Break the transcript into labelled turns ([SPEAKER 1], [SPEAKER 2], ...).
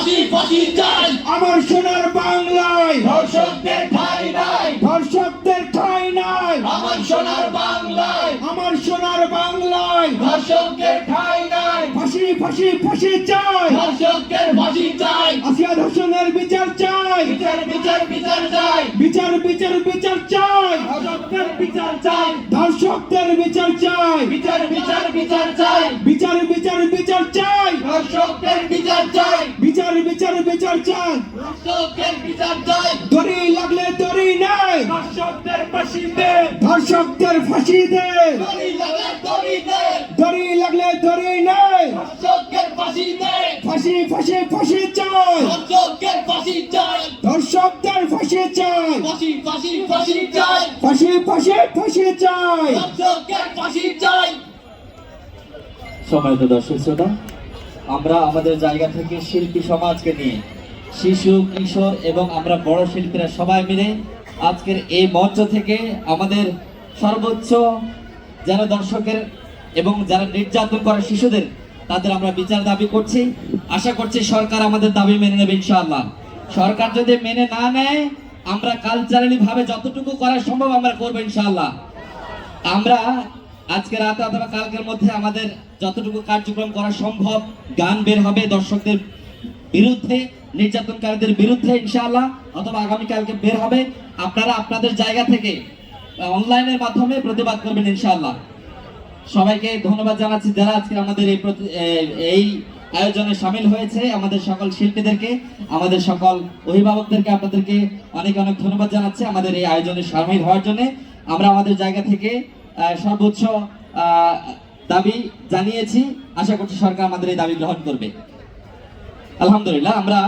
[SPEAKER 1] ফাঁসি ফাঁসি চাই।
[SPEAKER 2] আমার সোনার বাংলায়।
[SPEAKER 1] ধর্ষকদের ঠাই নাই।
[SPEAKER 2] ধর্ষকদের ঠাই নাই।
[SPEAKER 1] আমার সোনার বাংলায়।
[SPEAKER 2] আমার সোনার বাংলায়।
[SPEAKER 1] ধর্ষকদের ঠাই
[SPEAKER 2] ফাঁসি ফাঁসি চাই
[SPEAKER 1] ধর্ষকদের ফাঁসি চাই
[SPEAKER 2] আসিয়া ধর্ষণের বিচার চাই
[SPEAKER 1] বিচার বিচার বিচার চাই
[SPEAKER 2] বিচার বিচার বিচার চাই
[SPEAKER 1] ধর্ষকদের বিচার চাই
[SPEAKER 2] ধর্ষকদের বিচার চাই
[SPEAKER 1] বিচার বিচার বিচার চাই
[SPEAKER 2] বিচার বিচার বিচার চাই
[SPEAKER 1] ধর্ষকদের বিচার চাই
[SPEAKER 2] বিচার বিচার বিচার চাই
[SPEAKER 1] ধর্ষকদের বিচার চাই
[SPEAKER 2] দড়ি লাগলে দড়ি নাই
[SPEAKER 1] ধর্ষকদের ফাঁসি দে
[SPEAKER 2] ধর্ষকদের ফাঁসি দে
[SPEAKER 1] দড়ি লাগা দড়ি দে
[SPEAKER 2] দড়ি লাগলে দড়ি নাই
[SPEAKER 1] ফাঁসি
[SPEAKER 2] ফাঁসি ফাঁসি ফাঁসি চাই।
[SPEAKER 1] ধর্ষকদের ফাঁসি চাই।
[SPEAKER 2] ধর্ষকদের ফাঁসি চাই।
[SPEAKER 1] ফাঁসি ফাঁসি ফাঁসি চাই।
[SPEAKER 2] ফাঁসি ফাঁসি ফাঁসি চাই।
[SPEAKER 1] ধর্ষকদের ফাঁসি চাই।
[SPEAKER 3] সম্মানিত দর্শক শ্রোতা আমরা আমাদের জায়গা থেকে শিল্পী সমাজকে নিয়ে শিশু কিশোর এবং আমরা বড় শিল্পীরা সবাই মিলে আজকের এই মঞ্চ থেকে আমাদের সর্বোচ্চ যারা দর্শকের এবং যারা নির্যাতন করে শিশুদের তাদের আমরা বিচার দাবি করছি। আশা করছি সরকার আমাদের দাবি মেনে নেবে ইনশাআল্লাহ। সরকার যদি মেনে না নেয়, আমরা কালচারালি ভাবে যতটুকু করা সম্ভব আমরা করব ইনশাআল্লাহ। আমরা আজকে রাতে অথবা কালকের মধ্যে আমাদের যতটুকু কার্যক্রম করা সম্ভব, গান বের হবে দর্শকদের বিরুদ্ধে, নির্যাতনকারীদের বিরুদ্ধে ইনশাআল্লাহ, অথবা আগামীকালকে বের হবে। আপনারা আপনাদের জায়গা থেকে অনলাইনের মাধ্যমে প্রতিবাদ করবেন ইনশাআল্লাহ। সবাইকে ধন্যবাদ জানাচ্ছি যারা আজকে আমাদের এই এই আয়োজনে সামিল হয়েছে আমাদের সকল শিল্পীদেরকে, আমাদের সকল অভিভাবকদেরকে, আপনাদেরকে অনেক অনেক ধন্যবাদ জানাচ্ছি আমাদের এই আয়োজনে সামিল হওয়ার জন্য। আমরা আমাদের জায়গা থেকে সর্বোচ্চ দাবি জানিয়েছি। আশা করছি সরকার আমাদের এই দাবি গ্রহণ করবে। আলহামদুলিল্লাহ, আমরা